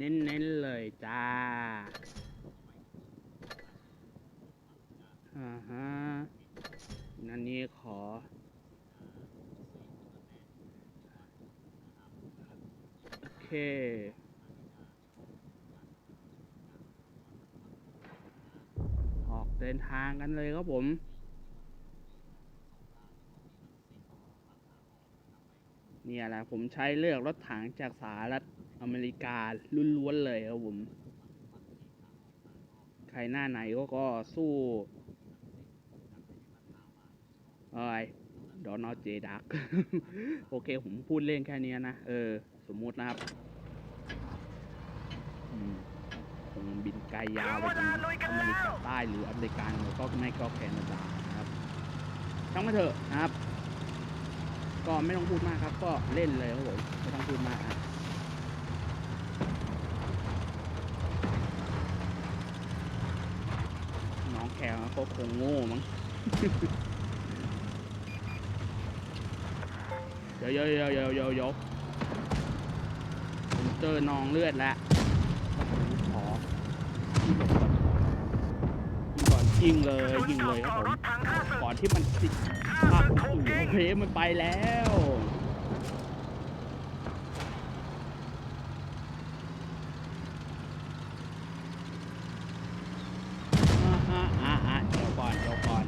เน้นๆเลยจ้าอ่าฮะนั่นนี้ขอ โอเคออกเดินทางกันเลยครับผมเนี่ยแหละผมใช้เลือกรถถังจากสหรัฐ อเมริกาล้วนๆเลยครับผม ใครหน้าไหนก็ก็สู้เอ้ยดอนอเจดัก โอเค ผมพูดเล่นแค่นี้นะ เออ สมมุตินะครับคงบินไกลยาวไปถึงอเมริกาใต้หรืออเมริกาเหนือก็ไม่ก็แคนาดานะครับช่างมาเถอะนะครับ ก็ไม่ต้องพูดมากครับ ก็เล่นเลยครับผมไม่ต้องพูดมากนะน้อง แคลก็คงโง่มั้ง เดี๋ยวเดี๋ยวเดี๋ยวเดี๋ยวเดี๋ยวผมเจอน้องเลือดแล้วขอยิงก่อนยิงเลยยิงเลยครับผมก่อนที่มันติดภาพสู่เพมันไปแล้ว อ่าฮะอ่าอ่าเดี๋ยวก่อนเดี๋ยวก่อน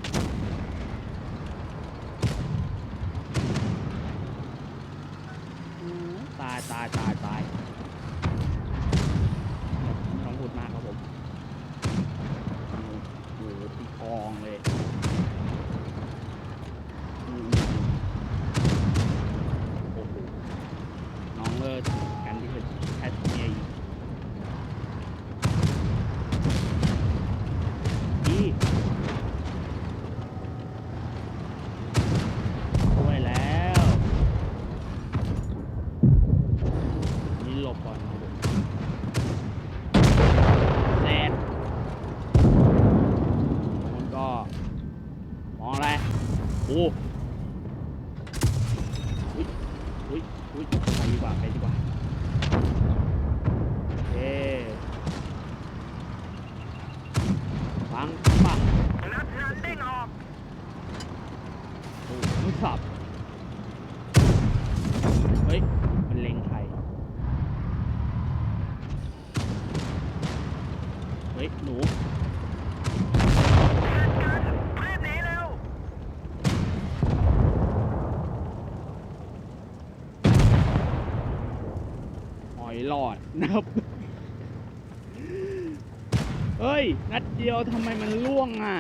อืม ตายตายตายตายน้องพูดมากครับผมโอ้โหตีกองเลยอืมโอ้โหน้องเลิศกันที่เป็นแคทเมียอีก ดีช่วยแล้ว นี่หลบก่อนครับผมแซดมันก็ มองอะไร โอ้อุ้ยอุ้ยอุ้ยไปดีกว่าไปดีกว่าโอเคฟังฟัง นัดนั้นเด้งออก โอ้โหสับ เฮ้ย มันเล็งใคร เฮ้ย หนู เหตุการณ์รีบหนีเร็ว หลอดนะครับ เฮ้ย นัดเดียวทำไมมันล่วงอะ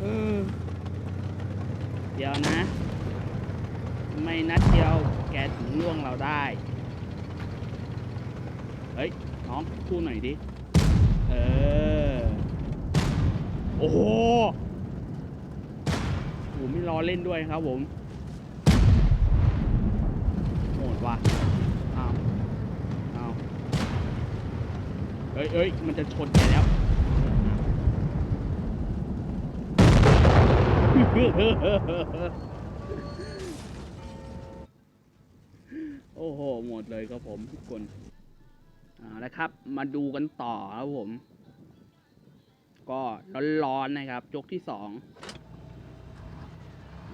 เออ เดี๋ยวนะ ไม่นัดเดียวแกถึงล่วงเราได้ เฮ้ย น้องพูดหน่อยดิ เออ โอ้โหผมไม่รอเล่นด้วยครับผม โหดว่ะ อ้าว อ้าว เอ้ยเอ้ยมันจะชนแกแล้วโอ้โห หมดเลยครับผมทุกคนอ่าล้วครับ มาดูกันต่อครับผม ก็ร้อนๆนะครับยกที่สอง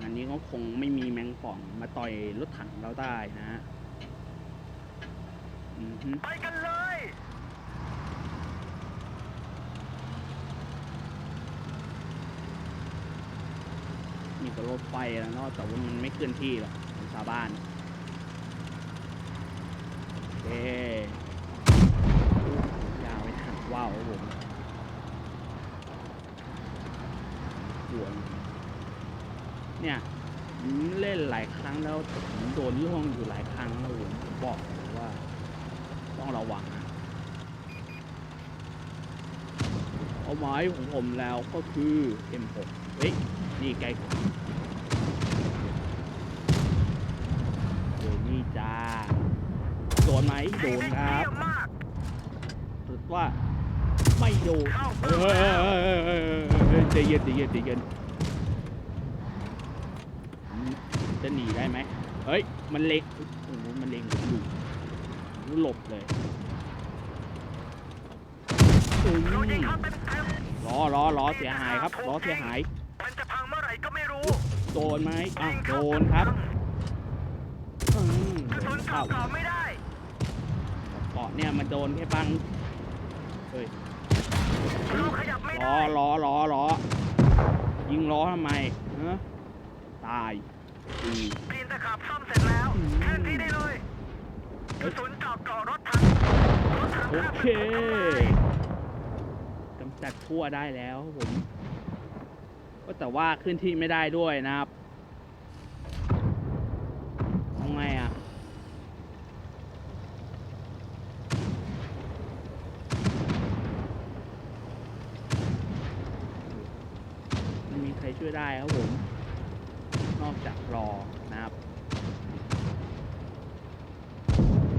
อันนี้ก็คงไม่มีแมงป่องมาต่อยรถถังเราได้นะฮะไปกันเลย มีก็ร ถไฟแล้วเนาะแต่ว่ามันไม่เคลื่อนที่หรอกของชาวบ้านโอเคยาวไปทางว้าวผมหวนเนี่ยเล่นหลายครั้งแล้วผมโดนล่วงอยู่หลายครั้งแล้วผมผมบอกเลยว่า ต้องระวังนะเอาหมายของผมแล้วก็คือ M6 เฮ้ย นี่ไกลกว่าโดนนี่ จ้า โดนไหมโดนครับเยี่ยมมากสุดว่าไม่โดนเฮ้ยเฮ้ยเฮ้ยเฮ้ยเฮ้ยเฮ้ยใจเย็นใจเย็นใจเย็นอืมจะหนีได้ไหมเฮ้ย มันเล็งโอ้โหมันเล็งผมอยู่หลบเลยอืมเรายิงเขาเต็มเต็มล้อล้อล้อเสียหายครับล้อเสียหาย มันจะพังเมื่อไหร่ก็ไม่รู้ โดนไหมอะโดนครับอื มกระโดสุนนเข้าเก่าไม่ได้เกาะเนี่ยมันโดนแค่บังเฮ้ยเราขยับไม่ล้อได้ล้อล้อล้อยิงล้อทำไมฮะตายอืมปีนตะขับซ่อมเสร็จแล้วอืมเคลื่อนที่ได้เลยกระสุนเจาะเกาะรถถังรถถังโอข้ามเคไปทำลายกำจัดทั่วได้แล้วครับผมก็แต่ว่าขึ้นที่ไม่ได้ด้วยนะครับทำไงอะ ไม่มีใคร ช่วยได้ครับผม นอกจากรอนะครับ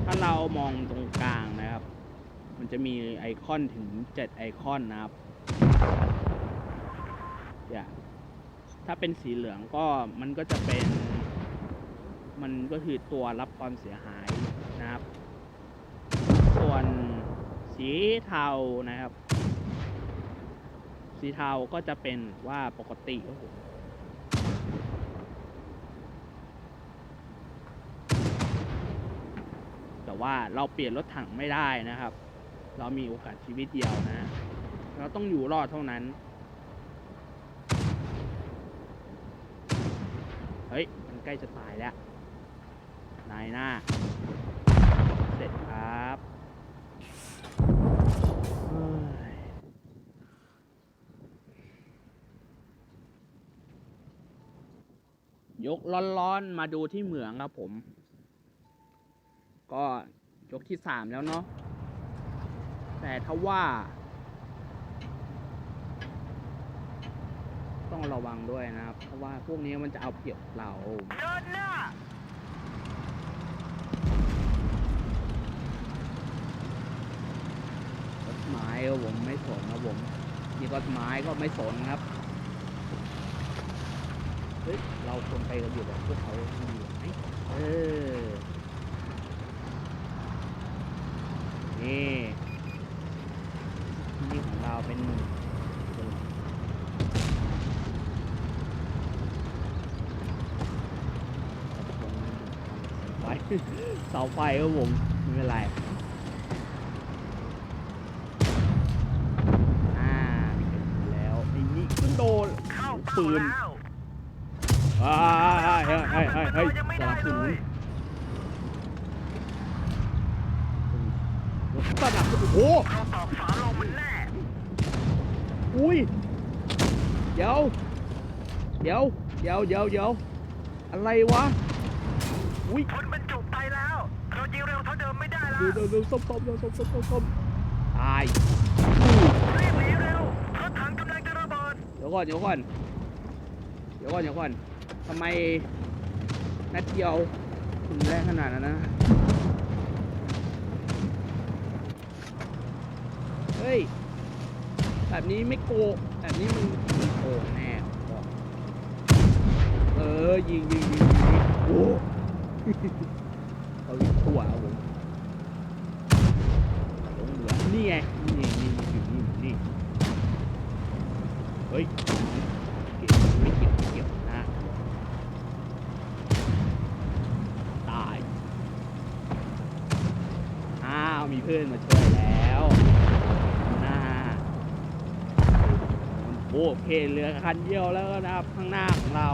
ถ้าเรามองตรงกลางนะครับ มันจะมีไอคอนถึงเจ็ดไอคอนนะครับอย่าถ้าเป็นสีเหลืองก็มันก็จะเป็น มันก็คือตัวรับความเสียหายนะครับ ส่วนสีเทานะครับ สีเทาก็จะเป็นว่าปกติครับผมแต่ว่าเราเปลี่ยนรถถังไม่ได้นะครับ เรามีโอกาสชีวิตเดียวนะ เราต้องอยู่รอดเท่านั้น เฮ้ย มันใกล้จะตายแล้ว นายหน้า เสร็จครับเฮ้ย ยกร้อนๆมาดูที่เหมืองครับผม ก็ยกที่สามแล้วเนาะแต่ถ้าว่า ต้องระวังด้วยนะครับ เพราะว่าพวกนี้มันจะเอาเปรียบเราเดินหน้ารถไม้ก็ผมไม่สนครับผมนี่รถไม้ก็ไม่สนครับ เฮ้ยเราควรไปกันอยู่แบบพวกเขาดีไหมเออ นี่นี่ของเราเป็นไฟเสาไฟครับผมไม่เป็นไรอ่าแล้วไอ้นี่ขึ้นโดนเข้าปืน แล้ว อ่าเฮ้ยเฮ้ยเฮ้ยเฮ้ย ยังไม่ ส ได้ ลับส เล นุน ย สลับสนุน โอ้เราตอกฝาลงมันแน่อุ้ย เดี๋ยว เดี๋ยว เดี๋ยวเดี๋ยวเดี๋ยวอะไรวะ อุ้ยคนบรรจุไปแล้ว เรายิงเร็วเท่าเดิมไม่ได้แล้วเดี๋ยวเดี๋ยวเดี๋ยวส้มส้มส้มส้มส้มส้มส้มตายรีบหนีเร็วรถถังกำลังจะระเบิดเดี๋ยวก่อนเดี๋ยวก่อน เดี๋ยวก่อนเดี๋ยวก่อนทำไมนัดเดียวคุณแรงขนาดนั้นนะ เฮ้ย แบบนี้ไม่โกงแบบนี้มันมันโกงแน่บอกเออ ยิงยิงยิงยิงโอ้เอายิงตัวเอาผมลงเหลือนี่ไงนี่นี่นี่อยู่นี่อยู่นี่ เฮ้ยเกี่ยวไม่เกี่ยวไม่เกี่ยวนะ ตาย อ้าว มีเพื่อนมาช่วยแล้วน่า โอเคเหลือคันเดียวแล้วนะครับ ข้างหน้าของเรา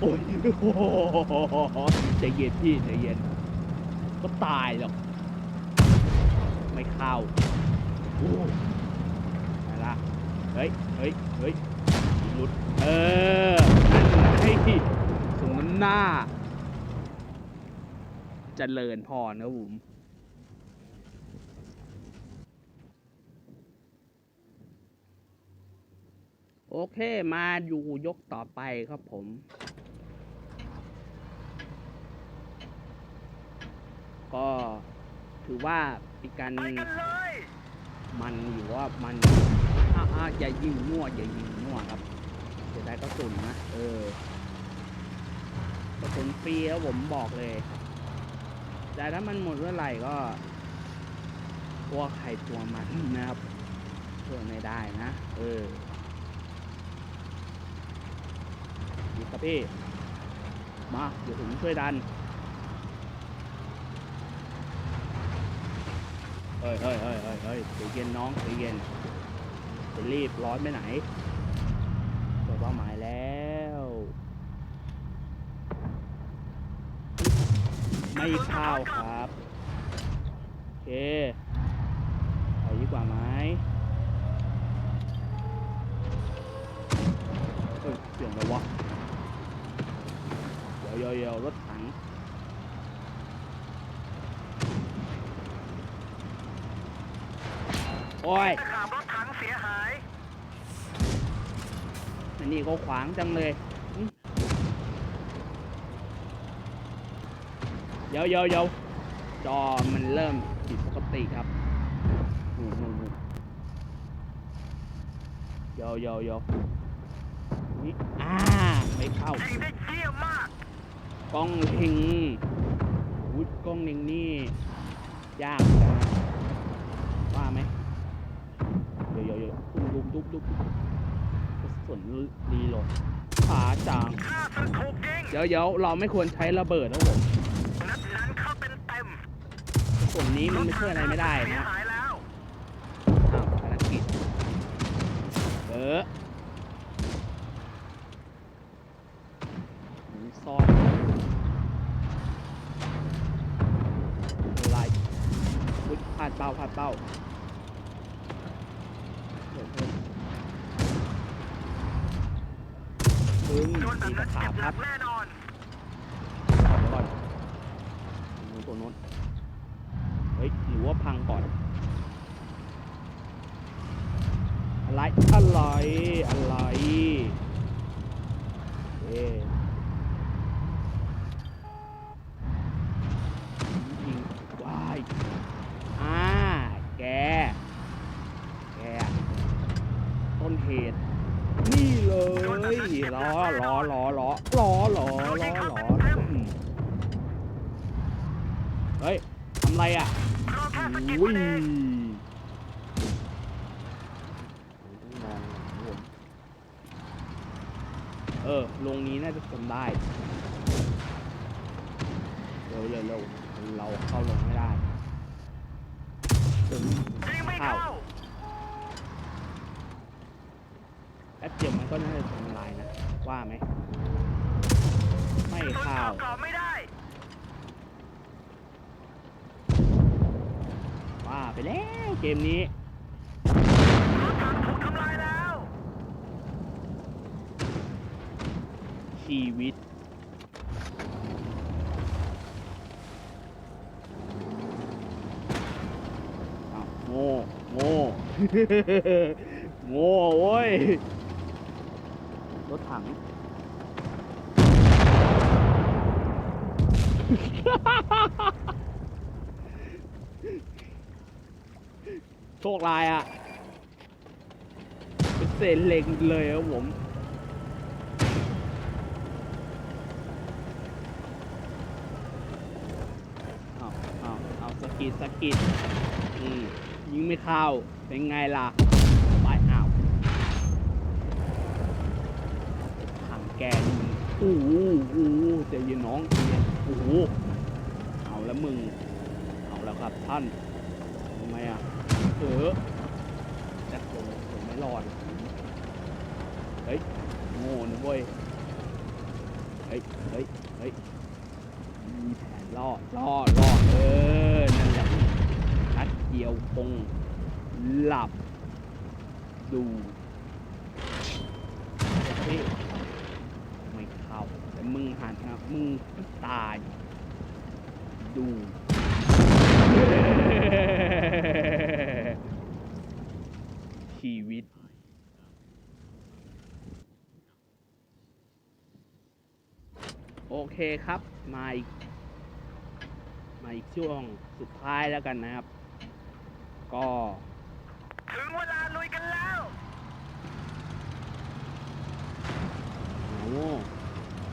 โอ้ยโอ้โหใจเย็นพี่ใจเย็น ก็ตายหรอก ไม่เข้าโอ้ไปละเฮ้ยเฮ้ยเฮ้ยหลุด เออนั่นไงสมน้ำหน้าจเจริญพรนะผม โอเคมาอยู่ยกต่อไปครับผม ก็ถือว่าเป็นการไปกันมันอยู่ว่ามันอ่าอาอย่ายิงมั่วอย่ายิงมั่วครับเสียดายกระสุนนะเออกระสุนฟรีแล้วผมบอกเลย แต่ถ้ามันหมดเมื่อไหร่ก็ตัวใครตัวมันนะครับช่วยไม่ได้นะ เออดี ครับพี่ มาเดี๋ยวผมช่วยดัน เฮ้ยเฮ้ยเฮ้ยเฮ้ยเฮ้ยใจเย็นน้องใจเย็นจะรีบร้อนไปไหนเจอเป้าหมายแล้วไม่เข้าครับ โอเคถอยดีกว่าไหม เดี๋ยวเดี๋ยวเดี๋ยวรถถัง โอ้ยตะขาบรถถังเสียหาย อันนี้ก็ขวางจังเลยหึเดี๋ยวเดี๋ยวเดี๋ยวจอมันเริ่มผิดปกติครับนู่นนู่นนู่นเดี๋ยวเดี๋ยวเดี๋ยวนี่อ่าไม่เข้า ยิงได้เยี่ยมมาก กล้องเล็งวุดกล้องเล็งนี่ ยากเหมือนกันนะว่าไหมเดี๋ยวเดี๋ยวเดี๋ยวดุ๊บดุ๊บดุ๊บดุ๊บกระสุนรีโหลดขาจางข้าศึกถูกยิงเดี๋ยวเดี๋ยวเราไม่ควรใช้ระเบิดนะผมนัดนั้นเข้าเป็นเต็มกระสุนนี้มันไม่ช่วยอะไรไม่ได้เสียนะหายแล้วอ้าวภารกิจเออหนีซ่อนอะไร อุ๊ยพลาดเป้าพลาดเป้าเดี๋ยวเพิ่มปึ้งโดนแบบตีตะนั้นขาเจ็บบหคนัรับแน่นอนปก่อนดูตัวโน้นเฮ้ยหรือว่าพังก่อน อะไรอะไรอะไรเอ๊ะยิงวาย อ่า แก แก ต้นเหตุ นี่เลย ล้อล้อล้อล้อล้อล้อล้อล้อเฮ้ยทำไรอะอุ้ยเออ ลงนี้น่าจะทนได้เร็วเร็วเร็วเราเข้าลงไม่ได้ถึงยิงไม่เข้าแอปเดียวมันก็น่าจะทำ ว่าไหมไม่กระสุนเข้าเข้าก่อไม่ได้ ว่าไปแล้วเกมนี้รถถังถูกทำลายแล้ว ชีวิตอ้าวโง่โง่โง่โว้ย รถถัง โชคลายอะเป็นเศษเหล็กเลยครับผมเอาเอาเอาสกิดสกิดอืมยิงไม่เข้า เป็นไงล่ะไปอ้าวถัง แกนโอ้โหโอ้โหเดี๋ยวยินน้องใจเย็นโอ้โหเอาแล้วมึง เอาแล้วครับท่านทำไมอะเออแต่ผมผมไม่รอดเฮ้ยโง่นะเว้ยเฮ้ยเฮ้ยเฮ้ยมีแผนล่อล่อล่อเออนั่นแหละนัดเดียวคงหลับดูเฮ้ยไม่เข้า แต่มึงหันนะมึงตาย ดู ชีวิต โอเคครับ มาอีก มาอีกช่วงสุดท้ายแล้วกันนะครับ ก็ ถึงเวลาลุยกันแล้ว โอ้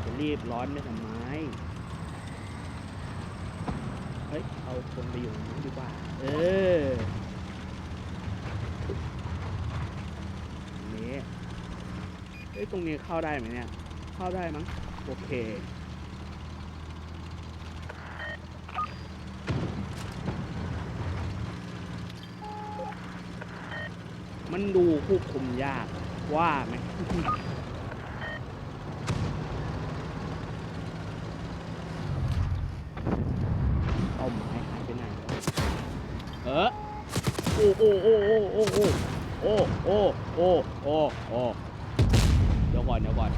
จะ รีบร้อนไม่ทำไมเฮ้ย เอาคนไปอยู่นู้นดีกว่า เออนี้เฮ้ย ตรงนี้เข้าได้ไหมเนี่ย เข้าได้มั้ง โอเคมันดูควบคุมยากว่าไหม เอาไม้หายไปไหนวะ เออโอ้โอ้โอ้โอ้โอ้โอ้โอ้โอ้โอ้โอ้เดี๋ยวก่อนเดี๋ยวก่อน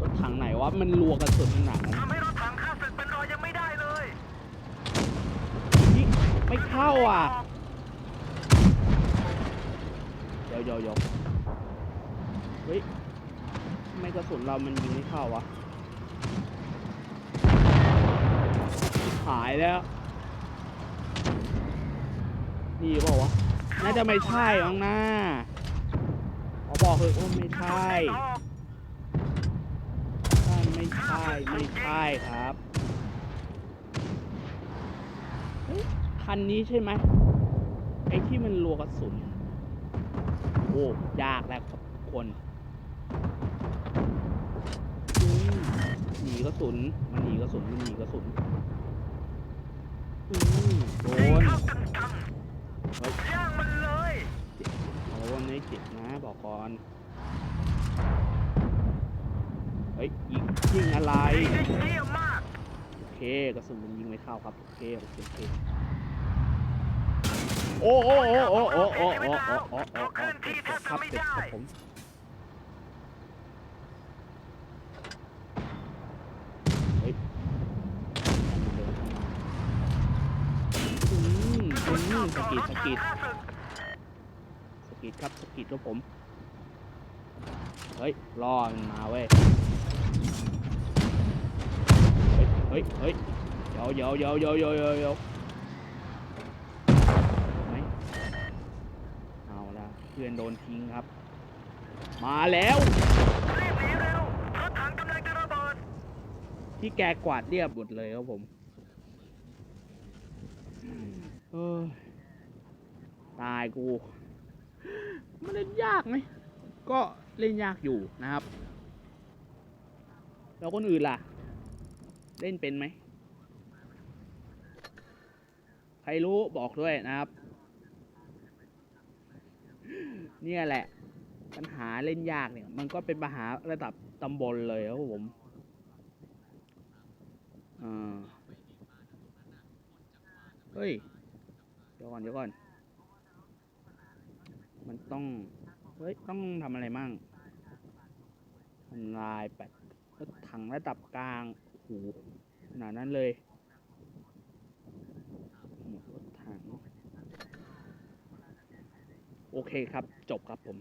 รถถังไหนวะมันรัวกระสุนขนาดนั้นทำให้รถถังข้าศึกเป็นรอยยังไม่ได้เลยยิงไม่เข้าอะเดี๋ยวเดี๋ยวเดี๋ยวเฮ้ยทำไมกระสุนเรามันยิงไม่เข้าวะหายแล้ว นี่เปล่าวะน่าจะไม่ใช่มั้งนะขอบอกเลยว่าไม่ใช่ถ้าไม่ใช่ไม่ใช่ครับคันนี้ใช่ไหมไอ้ที่มันรัวกระสุนโอ้ยากแล้วครับคนหนีกระสุนมันหนีกระสุนมันหนีกระสุนอืมโดน ยๆย่างมันเลยโดนไม่เจ็บนะบอกก่อนเฮ้ยยิงยิงอะไรยิงได้เยี่ยมมากโอเคกระสุนมันยิงไม่เข้าครับโอเคโอเคโอเคโอ้โอ้โอ้โอ้โอ้โอ้โอ้โอ้โอ้โอ้โอ้ครับเด็กครับผมเฮ้ยมันเดินเข้ามาอืม กระ อื สุน ม เจาะ สะ เกาะกิดรถสะถักิงดข้าศึกสะกิดครับสะกิดครับผม เฮ้ยรอมันมาเว้ย เฮ้ยเฮ้ยเฮ้ยเดี๋ยวเดี๋ยวเดี๋ยวเดี๋ยวเดี๋ยวเดี๋ยวเดี๋ยวไหมเอาละเพื่อนโดนทิ้งครับ มาแล้วรีบหนีเร็วรถถังกำลังจะระเบิดที่แกกวาดเรียบหมดเลยครับผม เอ้ย ตายกูมันเล่นยากไหมก็เล่นยากอยู่นะครับ แล้วคนอื่นล่ะ เล่นเป็นไหมใครรู้บอกด้วยนะครับ เนี่ยแหละ ปัญหาเล่นยากเนี่ย มันก็เป็นปัญหาระดับตำบลเลยครับผมเฮ้ย เดี๋ยวก่อน เดี๋ยวก่อน มันต้อง เฮ้ย ต้องทำอะไรมั่งทำลายแปดรถถังระดับกลางโหขนาดนั้นเลยรถถัง โอเคครับ จบครับผม